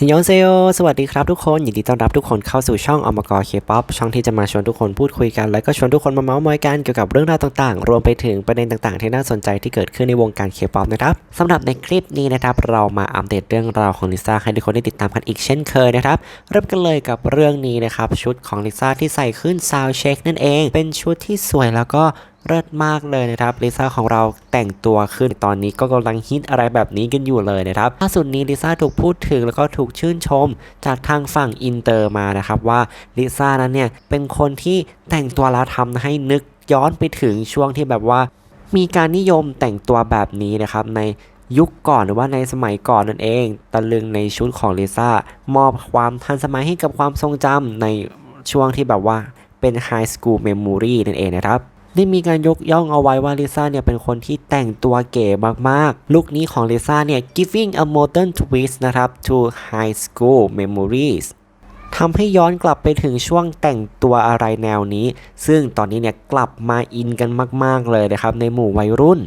ฮยอนเซโอสวัสดีครับทุกคน ยินดีต้อนรับทุกคนเข้าสู่ช่องอมกรเคป๊อปช่องที่จะมาชวนทุกคนพูดคุยกัน แล้วก็ชวนทุกคนมาเมาส์มอยกันเกี่ยวกับเรื่องราวต่างๆ รวมไปถึงประเด็นต่างๆ ที่น่าสนใจที่เกิดขึ้นในวงการเคป๊อปนะครับสำหรับในคลิปนี้นะครับ เรามาอัปเดตเรื่องราวของลิซ่าให้ทุกคนได้ติดตามกันอีกเช่นเคยนะครับ เริ่มกันเลยกับเรื่องนี้นะครับ ชุดของลิซ่าที่ใส่ขึ้นซาวเช็คนั่นเอง เป็นชุดที่สวยแล้วก็ เลิศมากเลยนะครับลิซ่าของเราแต่งตัวขึ้นตอนนี้ก็กำลังฮิตอะไรแบบนี้กันอยู่เลยนะครับล่าสุดนี้ลิซ่าถูกพูดถึงแล้วก็ถูกชื่นชม จากทางฝั่งอินเตอร์มานะครับว่าลิซ่านั้นเนี่ยเป็นคนที่แต่งตัวแล้วทำให้นึกย้อนไปถึงช่วงที่แบบว่า มีการนิยมแต่งตัวแบบนี้นะครับในยุคก่อนหรือว่าในสมัยก่อนนั่นเอง ตะลึงในชุดของลิซ่ามอบความทันสมัยให้กับความทรงจำในช่วงที่แบบว่าเป็นไฮสคูลเมมโมรีนั่นเองนะครับ ได้มีการยกย่องเอาไว้ว่าลิซ่าเนี่ยเป็นคนที่แต่งตัวเก๋มากๆ ลุคนี้ของลิซ่าเนี่ย giving a modern twist นะครับ to high school memories ทำให้ย้อนกลับไปถึงช่วงแต่งตัวอะไรแนวนี้ ซึ่งตอนนี้เนี่ยกลับมาอินกันมาก ๆ เลยนะครับ ในหมู่วัยรุ่น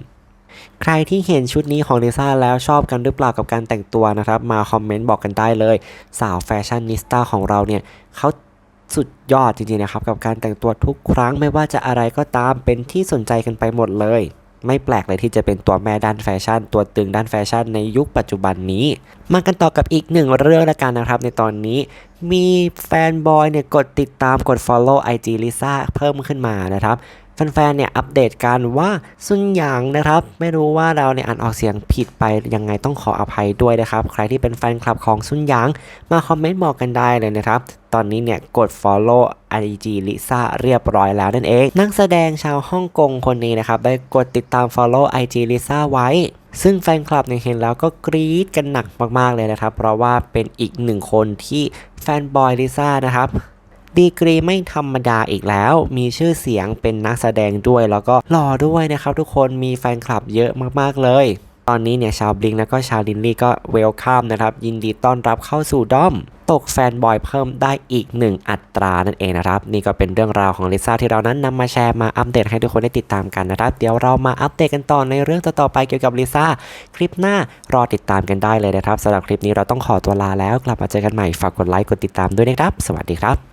ใครที่เห็นชุดนี้ของลิซ่าแล้วชอบกันหรือเปล่ากับการแต่งตัวนะครับ มาคอมเมนต์บอกกันได้เลย สาวแฟชั่นนิสต้าของเราเนี่ยเขา สุดยอดจริงๆนะครับ กับการแต่งตัวทุกครั้งไม่ว่าจะอะไรก็ตามเป็นที่สนใจกันไปหมดเลย ไม่แปลกเลยที่จะเป็นตัวแม่ด้านแฟชั่น ตัวตึงด้านแฟชั่นในยุคปัจจุบันนี้ มากันต่อกับอีกหนึ่งเรื่องละกันนะครับ ในตอนนี้ มีแฟนบอยเนี่ยกดติดตามกด follow IG ลิซ่าเพิ่มขึ้นมานะครับแฟนๆ เนี่ยอัปเดตกันว่าซุนหยางนะครับ ไม่รู้ว่าเราเนี่ยอ่านออกเสียงผิดไปยังไงต้องขออภัยด้วยนะครับ ใครที่เป็นแฟนคลับของซุนหยาง มาคอมเมนต์บอกกันได้เลยนะครับ ตอนนี้เนี่ยกด follow IG ลิซ่าเรียบร้อยแล้วนั่นเอง นักแสดงชาวฮ่องกงคนนี้นะครับ ได้กดติดตาม follow IG ลิซ่าไว้ซึ่งแฟนคลับเนี่ยเห็นแล้วก็กรี๊ดกันหนักมากๆเลยนะครับ เพราะว่าเป็นอีกหนึ่งคนที่แฟนบอยลิซ่านะครับดีกรีไม่ธรรมดาอีกแล้ว มีชื่อเสียงเป็นนักแสดงด้วยแล้วก็หล่อด้วยนะครับทุกคนมีแฟนคลับเยอะมากๆเลย ตอนนี้เนี่ยชาวบลิงแล้วก็ชาวลินลี่ก็เวลคัมนะครับ ยินดีต้อนรับเข้าสู่ด้อม ตกแฟนบอยเพิ่มได้อีกหนึ่งอัตรานั่นเองนะครับ นี่ก็เป็นเรื่องราวของลิซ่าที่เรานั้นนำมาแชร์มาอัปเดตให้ทุกคนได้ติดตามกันนะครับ เดี๋ยวเรามาอัปเดตกันต่อในเรื่องต่อๆไปเกี่ยวกับลิซ่าคลิปหน้ารอติดตามกันได้เลยนะครับสำหรับคลิปนี้เราต้องขอตัวลาแล้ว กลับมาเจอกันใหม่ฝากกดไลค์กดติดตามด้วยนะครับ สวัสดีครับ